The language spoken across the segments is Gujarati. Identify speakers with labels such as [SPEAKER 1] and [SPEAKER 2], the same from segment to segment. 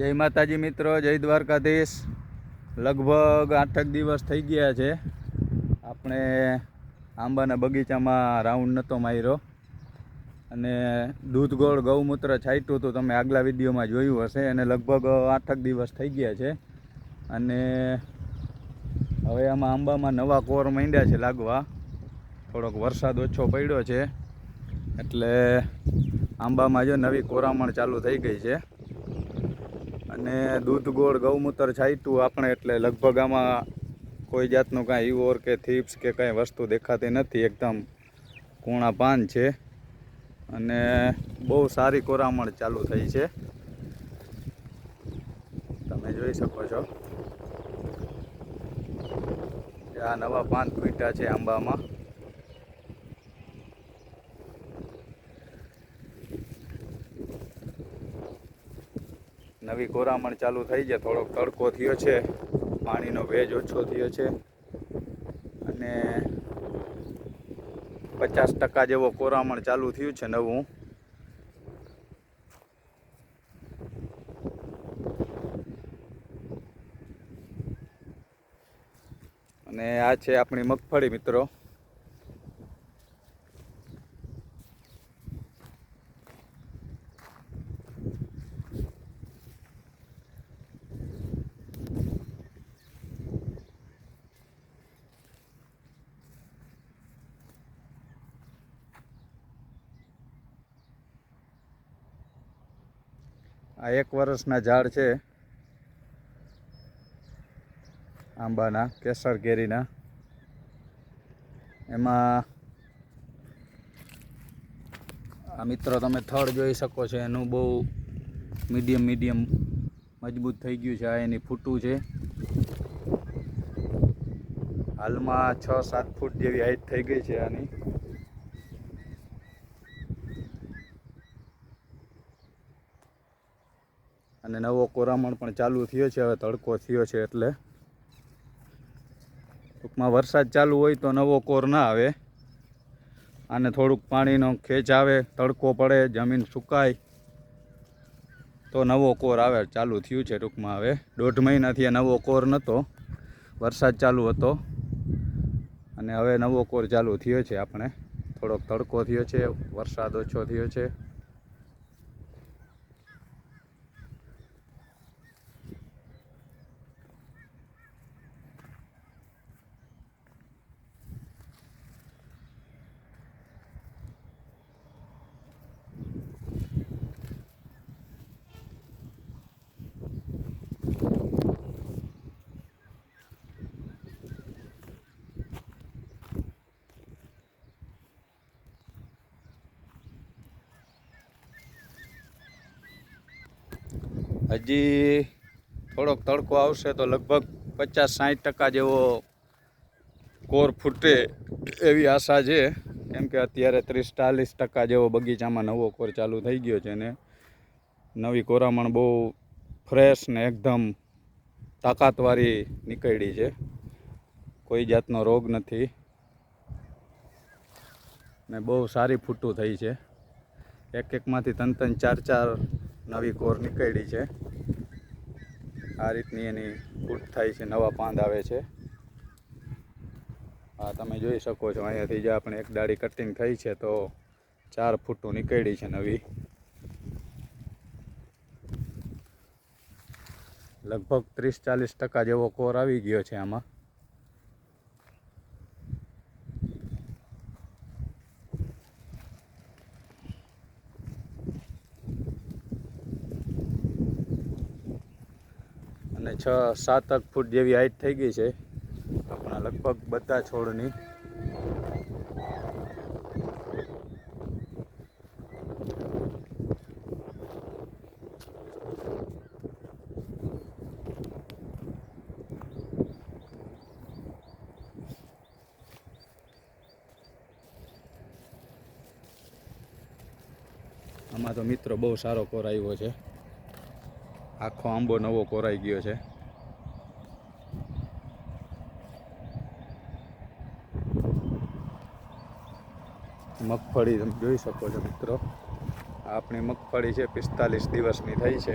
[SPEAKER 1] જય માતાજી મિત્રો, જય દ્વારકાધીશ. લગભગ આઠક દિવસ થઈ ગયા છે. આપણે આંબાના બગીચામાં રાઉન્ડ નહોતો માર્યો. અને દૂધ ગોળ ગૌમૂત્ર છાંટ્યું હતું, તમે આગલા વિડીયોમાં જોયું હશે. અને લગભગ આઠક દિવસ થઈ ગયા છે. અને હવે આમાં આંબામાં નવા કોર માંડ્યા છે લાગવા. થોડોક વરસાદ ઓછો પડ્યો છે. એટલે આંબામાં જો નવી કોરામણ ચાલુ થઈ ગઈ છે. અને દૂધ ગોળ ગૌમૂત્ર છાંટ્યું આપણે એટલે લગભગ આમાં કોઈ જાતનું કાંઈ ઈવોર કે થીપ્સ કે કાંઈ વસ્તુ દેખાતી નથી. એકદમ કૂણા પાન છે. અને બહુ સારી કોરામણ ચાલુ થઈ છે. તમે જોઈ શકો છો. આ નવા પાન ફૂટ્યા છે આંબામાં. નવી કોરામણ ચાલુ થઈ છે. થોડોક તડકો થયો છે. પાણીનો ભેજ ઓછો થયો છે. અને પચાસ ટકા જેવો કોરામણ ચાલુ થયું છે નવું. અને આ છે આપણી મગફળી, મિત્રો. આ એક વર્ષના ઝાડ છે. આંબાના, કેસર કેરીના. એમાં આ મિત્રો તમે થડ જોઈ શકો છો, એનું બહુ મીડિયમ મીડિયમ મજબૂત થઈ ગયું છે, આ એની ફૂટું છે. હાલમાં છ સાત ફૂટ જેવી હાઈટ થઈ ગઈ છે આની. અને નવો કોરામણ પણ ચાલુ થયો છે, હવે તડકો થયો છે એટલે. ટૂંકમાં વરસાદ ચાલુ હોય તો નવો કોર ના આવે. આને થોડુંક પાણીનો ખેંચ આવે, તડકો પડે, જમીન સુકાય. તો નવો કોર આવે, ચાલુ થયું છે ટૂંકમાં હવે. દોઢ મહિનાથી નવો કોર નહોતો વરસાદ ચાલુ હતો. અને હવે નવો કોર ચાલુ થયો છે આપણે. થોડોક તડકો થયો છે, વરસાદ ઓછો થયો છે. હજી થોડોક તડકો આવશે તો લગભગ પચાસ સાઠ ટકા જેવો કોર ફૂટે એવી આશા છે. કેમ કે અત્યારે ત્રીસ ચાલીસ ટકા જેવો બગીચામાં નવો કોર ચાલુ થઈ ગયો છે ને નવી કોરામણ બહુ ફ્રેશ ને એકદમ તાકાતવાળી નીકળી છે. કોઈ જાતનો રોગ નથી ને બહુ સારી ફૂટું થઈ છે. એક એકમાંથી ત્રણ ત્રણ ચાર ચાર નવી કોર નીકળી છે. આ રીતની એની ફૂટ થાય છે, નવા પાંદ આવે છે. હા તમે જોઈ શકો છો, અહીંયાથી જે આપણે એક ડાળી કટિંગ થઈ છે, તો ચાર ફૂટું નીકળી છે નવી. લગભગ ત્રીસ ચાલીસ ટકા જેવો કોર આવી ગયો છે આમાં. અને છ સાતક ફૂટ જેવી હાઈટ થઈ ગઈ છે. આપણા લગભગ બધા છોડની. આમાં તો મિત્રો બહુ સારો કોર આવ્યો છે. આખો આંબો નવો કોરાઈ ગયો છે. મગફળી તમે જોઈ શકો છો મિત્રો. આપણી મગફળી છે પિસ્તાલીસ દિવસની થઈ છે.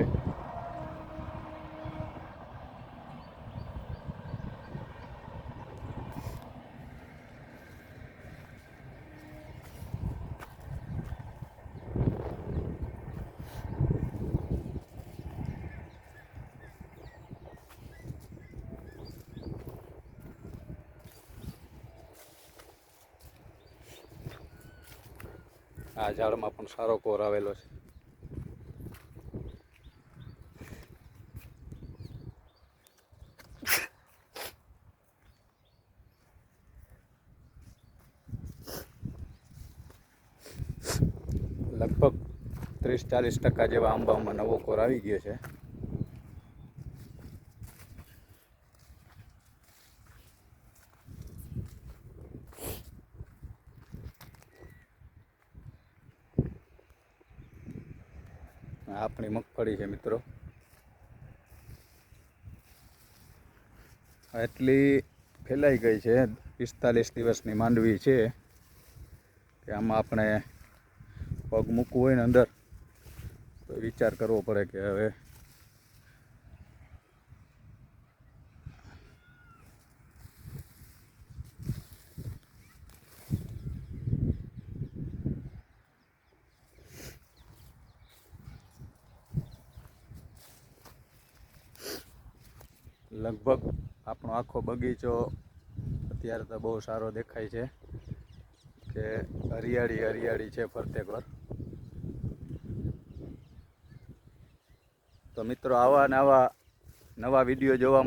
[SPEAKER 1] આ ઝાડમાં પણ સારો કોર આવેલો છે. લગભગ ત્રીસ ચાલીસ ટકા જેવા આંબામાં નવો કોર આવી ગયો છે. આપણી મગફળી છે મિત્રો. એટલી ફેલાઈ ગઈ છે, પિસ્તાલીસ દિવસની માંડવી છે, કે આમાં આપણે પગ મૂકવું હોય ને અંદર, તો વિચાર કરવો પડે કે હવે લગભગ આપણો આખો બગીચો અત્યારે તો બહુ સારો દેખાય છે કે હરિયાળી હરિયાળી છે ફરતે ઘર. તો મિત્રો આવા ને આવા નવા વીડિયો જોવા